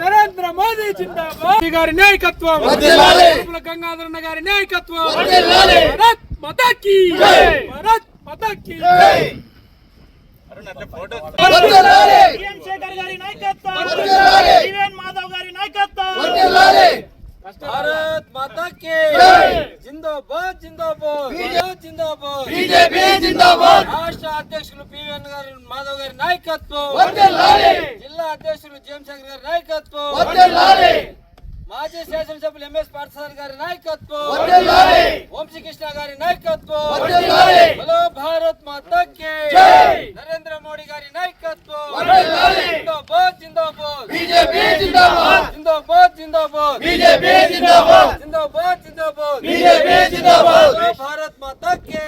నరేంద్ర మోదీ జిందాబాద్. గారి నాయకత్వం. గంగాధరన్న గారి నాయకత్వం. భారత్ మాతాకి భారత్ మాతాకి శేఖర్ గారి నాయకత్వం. మాధవ్ గారి నాయకత్వం. భారత్ మాతాకి జిందాబాద్ జిందాబాద్ జిందాబాద్ బీజేపీ జిందాబాద్ రాష్ట్ర అధ్యక్షులు పివిఎన్ గారి మాధవ్ గారి నాయకత్వం వర్ధిల్లాలి జిల్లా అధ్యక్షులు జేమ్శంకర్ గారి నాయకత్వం వర్ధిల్లాలి మాజీ శాసనసభ్యులు ఎంఎస్ పాఠశాల గారి నాయకత్వం. వంశీకృష్ణ గారి నాయకత్వం. హలో భారత్ మాతా కే జై. నరేంద్ర మోడీ గారి నాయకత్వం. జిందాబాద్ జిందాబాద్. జిందాబాద్! జిందాబాద్ జిందాబాద్. జిందాబాద్! జిందాబాద్ జిందాబాద్. జిందాబాద్! హలో భారత్ మాతా కే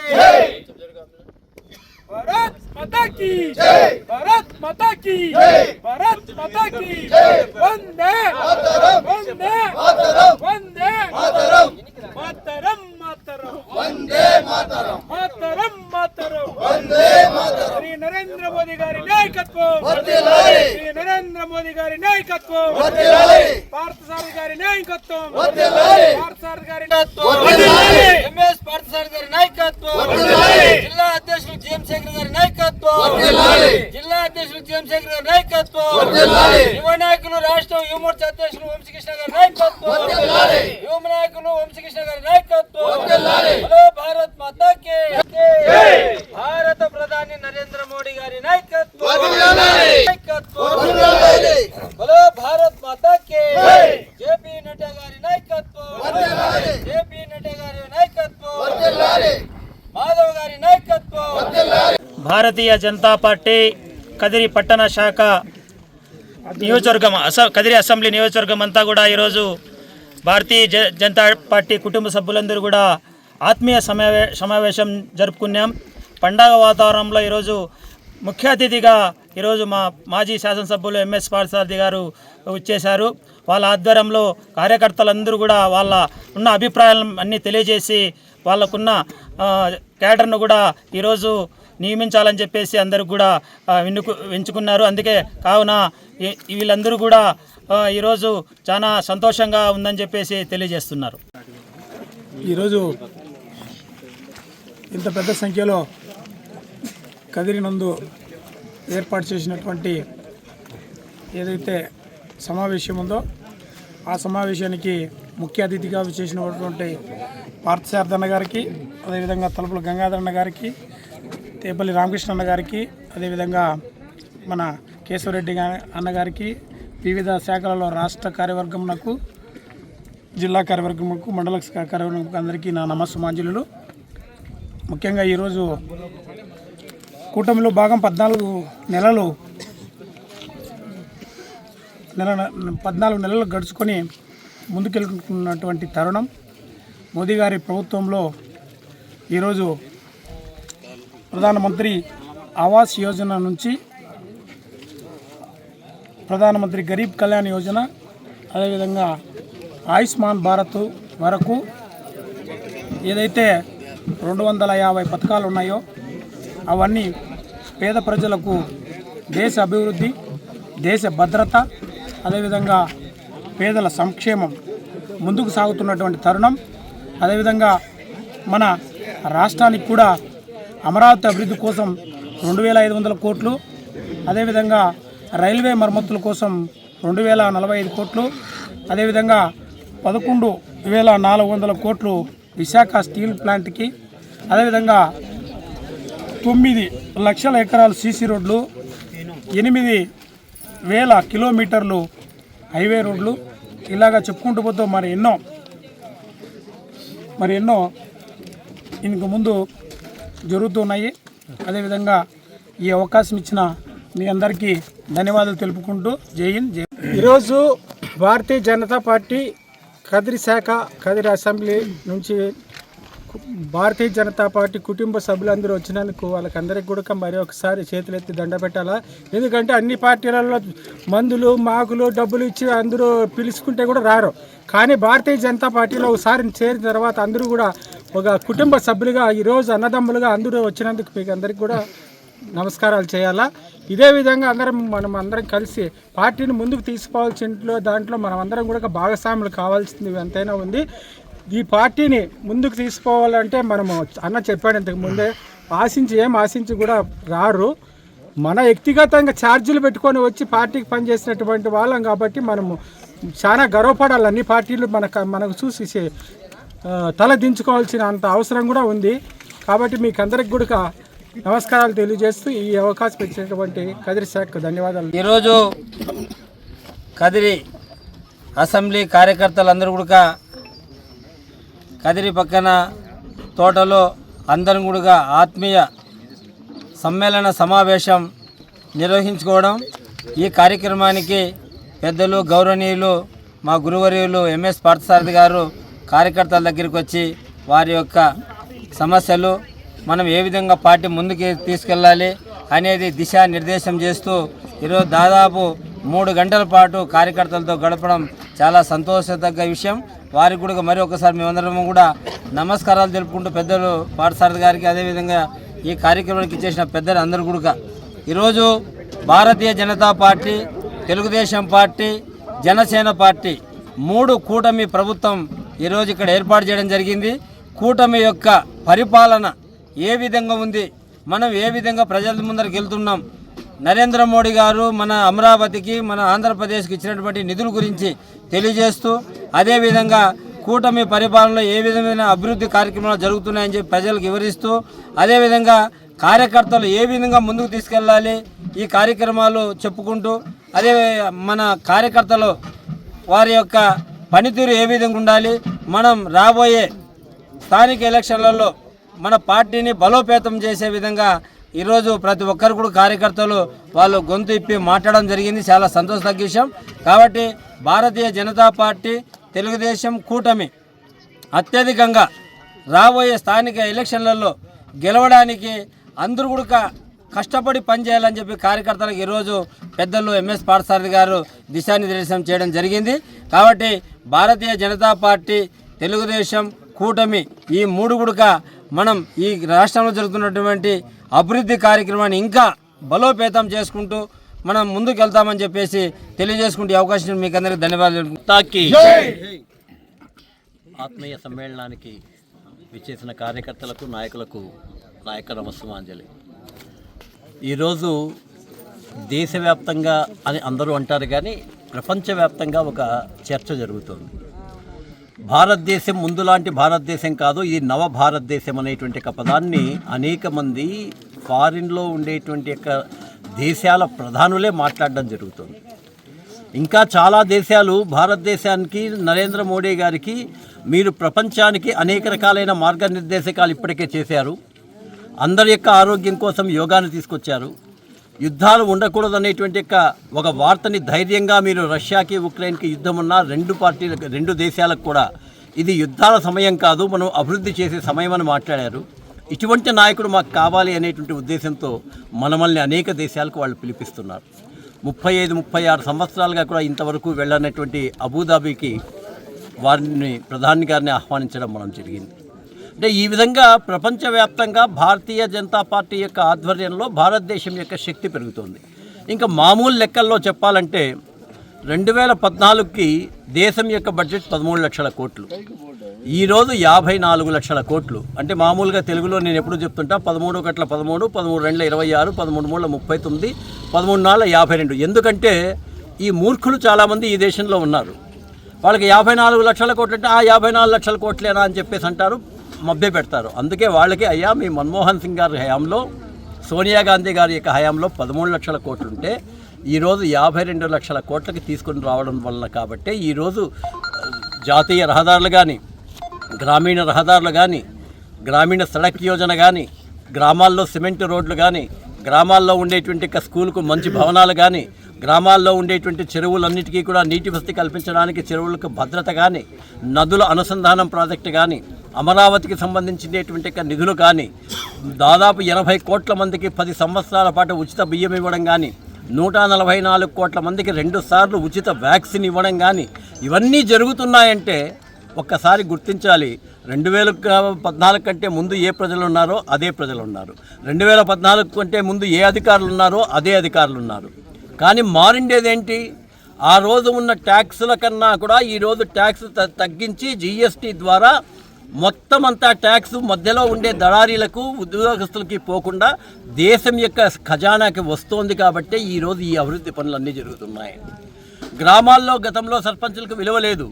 మాతాకి భారత్ మాతాకి వందే వందే వందే మాతరం మాతరం వందే మాతరం మాతరం మాతరం వందే మాతరం శ్రీ నరేంద్ర మోదీ గారి నాయకత్వం శ్రీ నరేంద్ర మోదీ గారి నాయకత్వం భారత సార్ గారి నాయకత్వం భారత సార్ గారి ఎంఎస్ భారత సార్ గారి నాయకత్వం జిల్లా అధ్యక్షులు జీఎం శేఖర్ గారి నాయకత్వం అధ్యక్షులు జిఎం శేఖర్ గారి నాయకత్వం. యువ నాయకులు రాష్ట్ర యువమోర్చా అధ్యక్షులు వంశీకృష్ణ గారి నాయకత్వం. యువ నాయకులు వంశీకృష్ణ గారి నాయకత్వం. హలో భారత్ మాతా కే జై. భారత ప్రధాని నరేంద్ర మోడీ గారి నాయకత్వం. నాయకత్వం. హలో భారత్ మాతా కే జై. జేపీ నడ్డా గారి నాయకత్వం. జేపీ నడ్డా గారి నాయకత్వం. మాధవ్ గారి నాయకత్వం. భారతీయ జనతా పార్టీ కదిరి పట్టణ శాఖ నియోజకవర్గం అస కదిరి అసెంబ్లీ నియోజకవర్గం అంతా కూడా ఈరోజు భారతీయ జ జనతా పార్టీ కుటుంబ సభ్యులందరూ కూడా ఆత్మీయ సమావే సమావేశం జరుపుకున్నాం. పండగ వాతావరణంలో ఈరోజు ముఖ్య అతిథిగా ఈరోజు మా మాజీ శాసనసభ్యులు ఎంఎస్ పార్థసారథి గారు వచ్చేశారు. వాళ్ళ ఆధ్వర్యంలో కార్యకర్తలందరూ కూడా వాళ్ళ ఉన్న అభిప్రాయాలను అన్నీ తెలియజేసి వాళ్ళకున్న క్యాడర్ను కూడా ఈరోజు నియమించాలని చెప్పేసి అందరూ కూడా వెన్నుకు విన్నుకు ఎంచుకున్నారు అందుకే కావున వీళ్ళందరూ కూడా ఈరోజు చాలా సంతోషంగా ఉందని చెప్పేసి తెలియజేస్తున్నారు. ఈరోజు ఇంత పెద్ద సంఖ్యలో కదిరినందు ఏర్పాటు చేసినటువంటి ఏదైతే సమావేశం ఉందో ఆ సమావేశానికి ముఖ్య అతిథిగా చేసినటువంటి పార్థసార్థన్న గారికి అదేవిధంగా తలుపుల గంగాధరన్న గారికి తేపల్లి రామకృష్ణ అన్నగారికి అదేవిధంగా మన కేశవరెడ్డి అన్నగారికి వివిధ శాఖలలో రాష్ట్ర కార్యవర్గమునకు జిల్లా కార్యవర్గముకు మండల కార్యవర్గములకు అందరికీ నా నమస్సుమాంజలులు. ముఖ్యంగా ఈరోజు కూటమిలో భాగం పద్నాలుగు నెలలు నెల పద్నాలుగు నెలలు గడుచుకొని ముందుకెళ్తున్నటువంటి తరుణం. మోదీ గారి ప్రభుత్వంలో ఈరోజు ప్రధానమంత్రి ఆవాస్ యోజన నుంచి ప్రధానమంత్రి గరీబ్ కళ్యాణ్ యోజన అదేవిధంగా ఆయుష్మాన్ భారత్ వరకు ఏదైతే రెండు వందల యాభై పథకాలు ఉన్నాయో అవన్నీ పేద ప్రజలకు దేశ అభివృద్ధి దేశ భద్రత అదేవిధంగా పేదల సంక్షేమం ముందుకు సాగుతున్నటువంటి తరుణం అదేవిధంగా మన రాష్ట్రానికి కూడా అమరావతి అభివృద్ధి కోసం రెండు వేల ఐదు వందల కోట్లు అదేవిధంగా రైల్వే మరమ్మతుల కోసం రెండు వేల నలభై ఐదు కోట్లు అదేవిధంగా పదకొండు వేల నాలుగు వందల కోట్లు విశాఖ స్టీల్ ప్లాంట్కి అదేవిధంగా తొమ్మిది లక్షల ఎకరాలు సీసీ రోడ్లు ఎనిమిది వేల కిలోమీటర్లు హైవే రోడ్లు. ఇలాగా చెప్పుకుంటూ పోతూ మరి ఎన్నో మరి ఎన్నో. ఇంక ముందు జరుగుతున్నాయి. అదేవిధంగా ఈ అవకాశం ఇచ్చిన మీ అందరికీ ధన్యవాదాలు తెలుపుకుంటూ జై హింద్ జై ఈరోజు భారతీయ జనతా పార్టీ కదిరి శాఖ కదిరి అసెంబ్లీ నుంచి భారతీయ జనతా పార్టీ కుటుంబ సభ్యులందరూ వచ్చినందుకు వాళ్ళకందరికీ కూడా మరి ఒకసారి చేతులెత్తి దండ పెట్టాలా? ఎందుకంటే అన్ని పార్టీలలో మందులు మాకులు డబ్బులు ఇచ్చి అందరూ పిలుచుకుంటే కూడా రారు. కానీ భారతీయ జనతా పార్టీలో ఒకసారి చేరిన తర్వాత అందరూ కూడా ఒక కుటుంబ సభ్యులుగా ఈరోజు అన్నదమ్ములుగా అందరూ వచ్చినందుకు మీకు అందరికీ కూడా నమస్కారాలు చేయాలా? ఇదే విధంగా అందరం మనం అందరం కలిసి పార్టీని ముందుకు తీసుకోవాల్సిన దాంట్లో మనం అందరం కూడా భాగస్వాములు కావాల్సింది ఎంతైనా ఉంది. ఈ పార్టీని ముందుకు తీసుకోవాలంటే మనము అన్న చెప్పాడు ఇంతకు ముందే ఆశించి ఏం ఆశించి కూడా రారు. మన వ్యక్తిగతంగా ఛార్జీలు పెట్టుకొని వచ్చి పార్టీకి పనిచేసినటువంటి వాళ్ళం కాబట్టి మనము చాలా గర్వపడాలి. అన్ని పార్టీలు మనకు మనకు చూసి తల దించుకోవాల్సిన అంత అవసరం కూడా ఉంది. కాబట్టి మీకు అందరికి కూడా నమస్కారాలు తెలియజేస్తూ ఈ అవకాశం ఇచ్చినటువంటి కదిరి శాఖకు ధన్యవాదాలు. ఈరోజు కదిరి అసెంబ్లీ కార్యకర్తలందరూ కూడా కదిరి పక్కన తోటలో అందరం కూడా ఆత్మీయ సమ్మేళన సమావేశం నిర్వహించుకోవడం ఈ కార్యక్రమానికి పెద్దలు గౌరవనీయులు మా గురువర్యులు ఎంఎస్ పార్థసారథి గారు కార్యకర్తల దగ్గరికి వచ్చి వారి యొక్క సమస్యలు మనం ఏ విధంగా పార్టీ ముందుకు తీసుకెళ్ళాలి అనేది దిశానిర్దేశం చేస్తూ ఈరోజు దాదాపు మూడు గంటల పాటు కార్యకర్తలతో గడపడం చాలా సంతోషదగ్గ విషయం. వారికి కూడా మరి ఒకసారి మేమందరం కూడా నమస్కారాలు తెలుపుకుంటూ పెద్దలు పాఠశారథి గారికి అదేవిధంగా ఈ కార్యక్రమానికి ఇచ్చేసిన పెద్దలు అందరూ కూడా ఈరోజు Bharatiya Janata party Telugu Desam party Janasena party మూడు కూటమి ప్రభుత్వం ఈరోజు ఇక్కడ ఏర్పాటు చేయడం జరిగింది. కూటమి యొక్క పరిపాలన ఏ విధంగా ఉంది? మనం ఏ విధంగా ప్రజల ముందరికి వెళ్తున్నాం? నరేంద్ర మోడీ గారు మన అమరావతికి మన ఆంధ్రప్రదేశ్కి ఇచ్చినటువంటి నిధుల గురించి తెలియజేస్తూ అదేవిధంగా కూటమి పరిపాలనలో ఏ విధమైన అభివృద్ధి కార్యక్రమాలు జరుగుతున్నాయని చెప్పి ప్రజలకు వివరిస్తూ అదేవిధంగా కార్యకర్తలు ఏ విధంగా ముందుకు తీసుకెళ్ళాలి ఈ కార్యక్రమాలు చెప్పుకుంటూ అదే మన కార్యకర్తలు వారి యొక్క పనితీరు ఏ విధంగా ఉండాలి మనం రాబోయే స్థానిక ఎలక్షన్లలో మన పార్టీని బలోపేతం చేసే విధంగా ఈరోజు ప్రతి ఒక్కరు కూడా కార్యకర్తలు వాళ్ళు గొంతు ఇప్పి మాట్లాడడం జరిగింది. చాలా సంతోషదగ్గ విషయం. కాబట్టి భారతీయ జనతా పార్టీ తెలుగుదేశం కూటమి అత్యధికంగా రాబోయే స్థానిక ఎలక్షన్లలో గెలవడానికి అందరూ కూడా కష్టపడి పనిచేయాలని చెప్పి కార్యకర్తలకు ఈరోజు పెద్దలు ఎంఎస్ పాఠసారథి గారు దిశానిర్దేశం చేయడం జరిగింది. కాబట్టి భారతీయ జనతా పార్టీ తెలుగుదేశం కూటమి ఈ మూడు గుడక మనం ఈ రాష్ట్రంలో జరుగుతున్నటువంటి అభివృద్ధి కార్యక్రమాన్ని ఇంకా బలోపేతం చేసుకుంటూ మనం ముందుకు వెళ్తామని చెప్పేసి తెలియజేసుకుంటే ఈ అవకాశం మీకు అందరికీ ధన్యవాదాలు తాకి. ఆత్మీయ సమ్మేళనానికి విచ్చేసిన కార్యకర్తలకు నాయకులకు నాయక నమస్సుమాంజలి. ఈరోజు దేశవ్యాప్తంగా అని అందరూ అంటారు కానీ ప్రపంచవ్యాప్తంగా ఒక చర్చ జరుగుతుంది. భారతదేశం ముందులాంటి భారతదేశం కాదు ఇది నవ భారతదేశం అనేటువంటి ఒక పదాన్ని అనేక మంది ఫారిన్లో ఉండేటువంటి యొక్క దేశాల ప్రధానులే మాట్లాడడం జరుగుతుంది. ఇంకా చాలా దేశాలు భారతదేశానికి నరేంద్ర మోడీ గారికి మీరు ప్రపంచానికి అనేక రకాలైన మార్గనిర్దేశకాలు ఇప్పటికే చేశారు. అందరి యొక్క ఆరోగ్యం కోసం యోగాను తీసుకొచ్చారు. యుద్ధాలు ఉండకూడదు అనేటువంటి యొక్క ఒక వార్తని ధైర్యంగా మీరు రష్యాకి ఉక్రెయిన్కి యుద్ధం ఉన్న రెండు పార్టీలకు రెండు దేశాలకు కూడా ఇది యుద్ధాల సమయం కాదు మనం అభివృద్ధి చేసే సమయం అని మాట్లాడారు. ఇటువంటి నాయకుడు మాకు కావాలి అనేటువంటి ఉద్దేశంతో మనమల్ని అనేక దేశాలకు వాళ్ళు పిలిపిస్తున్నారు. ముప్పై ఐదు ముప్పై ఆరు సంవత్సరాలుగా కూడా ఇంతవరకు వెళ్ళనటువంటి అబుదాబీకి వారిని ప్రధాని గారిని ఆహ్వానించడం మనం జరిగింది. అంటే ఈ విధంగా ప్రపంచవ్యాప్తంగా భారతీయ జనతా పార్టీ యొక్క ఆధ్వర్యంలో భారతదేశం యొక్క శక్తి పెరుగుతుంది. ఇంకా మామూలు లెక్కల్లో చెప్పాలంటే రెండు వేల పద్నాలుగుకి దేశం యొక్క బడ్జెట్ పదమూడు లక్షల కోట్లు. ఈరోజు యాభై నాలుగు లక్షల కోట్లు. అంటే మామూలుగా తెలుగులో నేను ఎప్పుడు చెప్తుంటా పదమూడు గట్ల పదమూడు పదమూడు రెండుల ఇరవై ఆరు పదమూడు మూడుల ముప్పై తొమ్మిది పదమూడు నాలుగు యాభై రెండు. ఎందుకంటే ఈ మూర్ఖులు చాలామంది ఈ దేశంలో ఉన్నారు. వాళ్ళకి యాభై నాలుగు లక్షల కోట్లు అంటే ఆ యాభై నాలుగు లక్షల కోట్లేనా అని చెప్పేసి అంటారు. మభ్య పెడతారు. అందుకే వాళ్ళకి అయ్యా మీ మన్మోహన్ సింగ్ గారి హయాంలో సోనియా గాంధీ గారి యొక్క హయాంలో పదమూడు లక్షల కోట్లు ఉంటే ఈరోజు యాభై రెండు లక్షల కోట్లకి తీసుకొని రావడం వలన కాబట్టి ఈరోజు జాతీయ రహదారులు కానీ గ్రామీణ రహదారులు కానీ గ్రామీణ సడక్ యోజన కానీ గ్రామాల్లో సిమెంట్ రోడ్లు కానీ గ్రామాల్లో ఉండేటువంటి స్కూల్కు మంచి భవనాలు కానీ గ్రామాల్లో ఉండేటువంటి చెరువులన్నిటికీ కూడా నీటి వసతి కల్పించడానికి చెరువులకు భద్రత కానీ నదుల అనుసంధానం ప్రాజెక్టు కానీ అమరావతికి సంబంధించినటువంటి నిధులు కానీ దాదాపు ఎనభై కోట్ల మందికి పది సంవత్సరాల పాటు ఉచిత బియ్యం ఇవ్వడం కానీ నూట నలభై నాలుగు కోట్ల మందికి రెండు సార్లు ఉచిత వ్యాక్సిన్ ఇవ్వడం కానీ ఇవన్నీ జరుగుతున్నాయంటే ఒక్కసారి గుర్తించాలి. రెండు వేల పద్నాలుగు కంటే ముందు ఏ ప్రజలు ఉన్నారో అదే ప్రజలు ఉన్నారు. రెండు వేల పద్నాలుగు కంటే ముందు ఏ అధికారులు ఉన్నారో అదే అధికారులు ఉన్నారు. కానీ మారిండేదేంటి? ఆ రోజు ఉన్న ట్యాక్సుల కన్నా కూడా ఈరోజు ట్యాక్స్ తగ్గించి జిఎస్టీ ద్వారా మొత్తం అంతా ట్యాక్స్ మధ్యలో ఉండే దళారీలకు ఉద్యోగస్తులకి పోకుండా దేశం యొక్క ఖజానాకి వస్తోంది కాబట్టి ఈరోజు ఈ అభివృద్ధి పనులన్నీ జరుగుతున్నాయి. గ్రామాల్లో గతంలో సర్పంచులకు విలువ లేదు.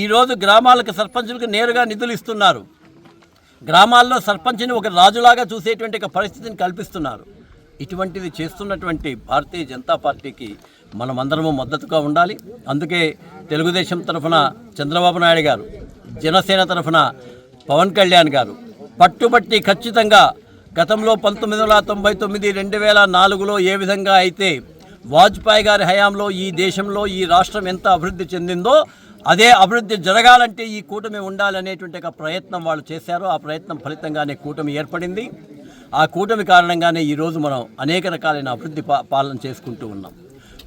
ఈరోజు గ్రామాలకు సర్పంచులకు నేరుగా నిధులు ఇస్తున్నారు. గ్రామాల్లో సర్పంచ్ని ఒక రాజులాగా చూసేటువంటి ఒక పరిస్థితిని కల్పిస్తున్నారు. ఇటువంటిది చేస్తున్నటువంటి భారతీయ జనతా పార్టీకి మనమందరము మద్దతుగా ఉండాలి. అందుకే తెలుగుదేశం తరఫున చంద్రబాబు నాయుడు గారు జనసేన తరఫున పవన్ కళ్యాణ్ గారు పట్టుబట్టి ఖచ్చితంగా గతంలో పంతొమ్మిది వందల తొంభై తొమ్మిది రెండు వేల నాలుగులో ఏ విధంగా అయితే వాజ్పేయి గారి హయాంలో ఈ దేశంలో ఈ రాష్ట్రం ఎంత అభివృద్ధి చెందిందో అదే అభివృద్ధి జరగాలంటే ఈ కూటమి ఉండాలనేటువంటి ఒక ప్రయత్నం వాళ్ళు చేశారు. ఆ ప్రయత్నం ఫలితంగానే కూటమి ఏర్పడింది. ఆ కూటమి కారణంగానే ఈరోజు మనం అనేక రకాలైన అభివృద్ధి పా పాలన చేసుకుంటూ ఉన్నాం.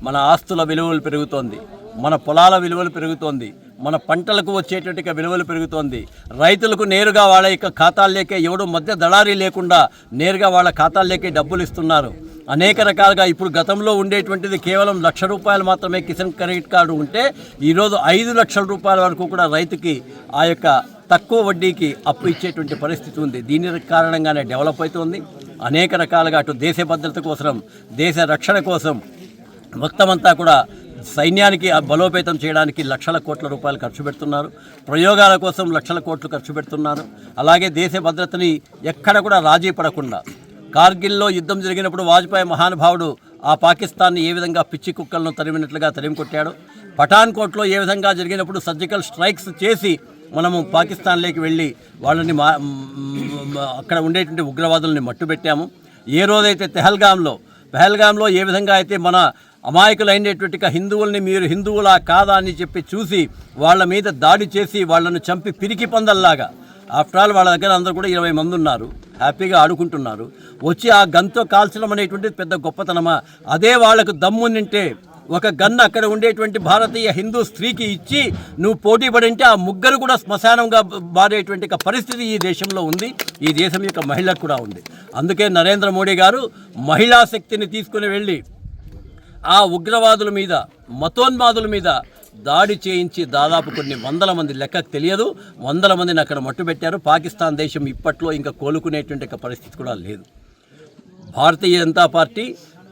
మన ఆస్తుల విలువలు పెరుగుతోంది. మన పొలాల విలువలు పెరుగుతోంది. మన పంటలకు వచ్చేటువంటి విలువలు పెరుగుతోంది. రైతులకు నేరుగా వాళ్ళ యొక్క ఖాతాల్లోకే ఎవడు మధ్య దళారీ లేకుండా నేరుగా వాళ్ళ ఖాతాల్లోకే డబ్బులు ఇస్తున్నారు. అనేక రకాలుగా ఇప్పుడు గతంలో ఉండేటువంటిది కేవలం లక్ష రూపాయలు మాత్రమే కిసాన్ క్రెడిట్ కార్డు ఉంటే ఈరోజు ఐదు లక్షల రూపాయల వరకు కూడా రైతుకి ఆ యొక్క తక్కువ వడ్డీకి అప్పు ఇచ్చేటువంటి పరిస్థితి ఉంది. దీని కారణంగానే డెవలప్ అవుతుంది. అనేక రకాలుగా అటు దేశ భద్రత కోసం దేశ రక్షణ కోసం మొత్తం అంతా కూడా సైన్యానికి ఆ బలోపేతం చేయడానికి లక్షల కోట్ల రూపాయలు ఖర్చు పెడుతున్నారు. ప్రయోగాల కోసం లక్షల కోట్లు ఖర్చు పెడుతున్నారు. అలాగే దేశ భద్రతని ఎక్కడ కూడా రాజీ పడకుండా కార్గిల్లో యుద్ధం జరిగినప్పుడు వాజ్పేయి మహానుభావుడు ఆ పాకిస్తాన్ని ఏ విధంగా పిచ్చి కుక్కలను తరిమినట్లుగా తరిమి కొట్టాడు పఠాన్కోట్లో ఏ విధంగా జరిగినప్పుడు సర్జికల్ స్ట్రైక్స్ చేసి మనము పాకిస్తాన్లోకి వెళ్ళి వాళ్ళని మా అక్కడ ఉండేటువంటి ఉగ్రవాదుల్ని మట్టుబెట్టాము. ఏ రోజైతే తెహల్గాంలో పెహల్గాంలో ఏ విధంగా అయితే మన అమాయకులైనటువంటి హిందువుల్ని మీరు హిందువులా కాదా అని చెప్పి చూసి వాళ్ళ మీద దాడి చేసి వాళ్ళను చంపి పిరికి పందల్లాగా. ఆఫ్టర్ ఆల్ వాళ్ళ దగ్గర అందరూ కూడా ఇరవై మంది ఉన్నారు. హ్యాపీగా ఆడుకుంటున్నారు. వచ్చి ఆ గంతో కాల్చడం అనేటువంటిది పెద్ద గొప్పతనమా? అదే వాళ్ళకు దమ్మునింటే ఒక గన్ అక్కడ ఉండేటువంటి భారతీయ హిందూ స్త్రీకి ఇచ్చి నువ్వు పోటీ పడింటే ఆ ముగ్గురు కూడా శ్మశానంగా మారేటువంటి పరిస్థితి ఈ దేశంలో ఉంది. ఈ దేశం యొక్క మహిళకు కూడా ఉంది. అందుకే నరేంద్ర మోడీ గారు మహిళా శక్తిని తీసుకుని వెళ్ళి ఆ ఉగ్రవాదుల మీద మతోన్మాదుల మీద దాడి చేయించి దాదాపు కొన్ని వందల మంది లెక్కకు తెలియదు. వందల మందిని అక్కడ మట్టుబెట్టారు పాకిస్తాన్ దేశం ఇప్పట్లో ఇంకా కోలుకునేటువంటి పరిస్థితి కూడా లేదు. భారతీయ జనతా పార్టీ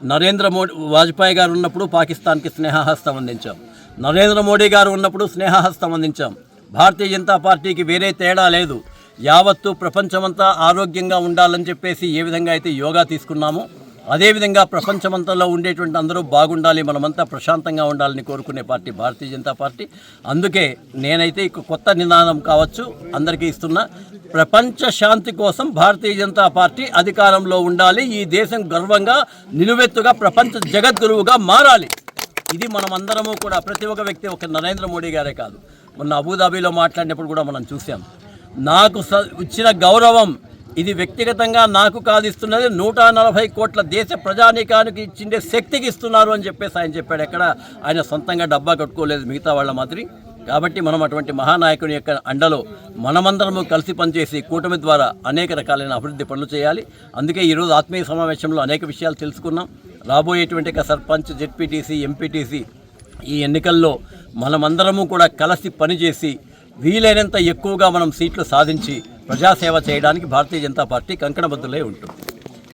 నరేంద్ర మోడీ వాజ్పేయి గారు ఉన్నప్పుడు పాకిస్తాన్కి స్నేహహస్తం అందించాం. నరేంద్ర మోడీ గారు ఉన్నప్పుడు స్నేహహస్తం అందించాం. భారతీయ జనతా పార్టీకి వేరే తేడా లేదు. యావత్తు ప్రపంచమంతా ఆరోగ్యంగా ఉండాలని చెప్పేసి ఏ విధంగా అయితే యోగా తీసుకున్నామో అదేవిధంగా ప్రపంచమంతలో ఉండేటువంటి అందరూ బాగుండాలి మనమంతా ప్రశాంతంగా ఉండాలని కోరుకునే పార్టీ భారతీయ జనతా పార్టీ. అందుకే నేనైతే ఇక కొత్త నినాదం కావచ్చు అందరికీ ఇస్తున్నా. ప్రపంచ శాంతి కోసం భారతీయ జనతా పార్టీ అధికారంలో ఉండాలి ఈ దేశం గర్వంగా నిలువెత్తుగా ప్రపంచ జగద్గురువుగా మారాలి. ఇది మనమందరము కూడా ప్రతి ఒక్క వ్యక్తి ఒక నరేంద్ర మోడీ గారే కాదు. మొన్న అబుదాబీలో మాట్లాడినప్పుడు కూడా మనం చూసాం నాకు స- ఇచ్చిన గౌరవం ఇది వ్యక్తిగతంగా నాకు కాదు ఇస్తున్నది. నూట నలభై కోట్ల దేశ ప్రజానీకానికి ఇచ్చిండే శక్తికి ఇస్తున్నారు అని చెప్పేసి ఆయన చెప్పాడు. ఎక్కడ? ఆయన సొంతంగా డబ్బా కట్టుకోలేదు మిగతా వాళ్ళ మాదిరి. కాబట్టి మనం అటువంటి మహానాయకుని యొక్క అండలో మనమందరము కలిసి పనిచేసి కూటమి ద్వారా అనేక రకాలైన అభివృద్ధి పనులు చేయాలి. అందుకే ఈరోజు ఆత్మీయ సమావేశంలో అనేక విషయాలు తెలుసుకున్నాం. రాబోయేటువంటి సర్పంచ్ జెడ్పీటీసీ ఎంపీటీసీ ఈ ఎన్నికల్లో మనమందరము కూడా కలిసి పనిచేసి వీలైనంత ఎక్కువగా మనం సీట్లు సాధించి ప్రజాసేవ చేయడానికి భారతీయ జనతా పార్టీ కంకణబద్ధులై ఉంటుంది.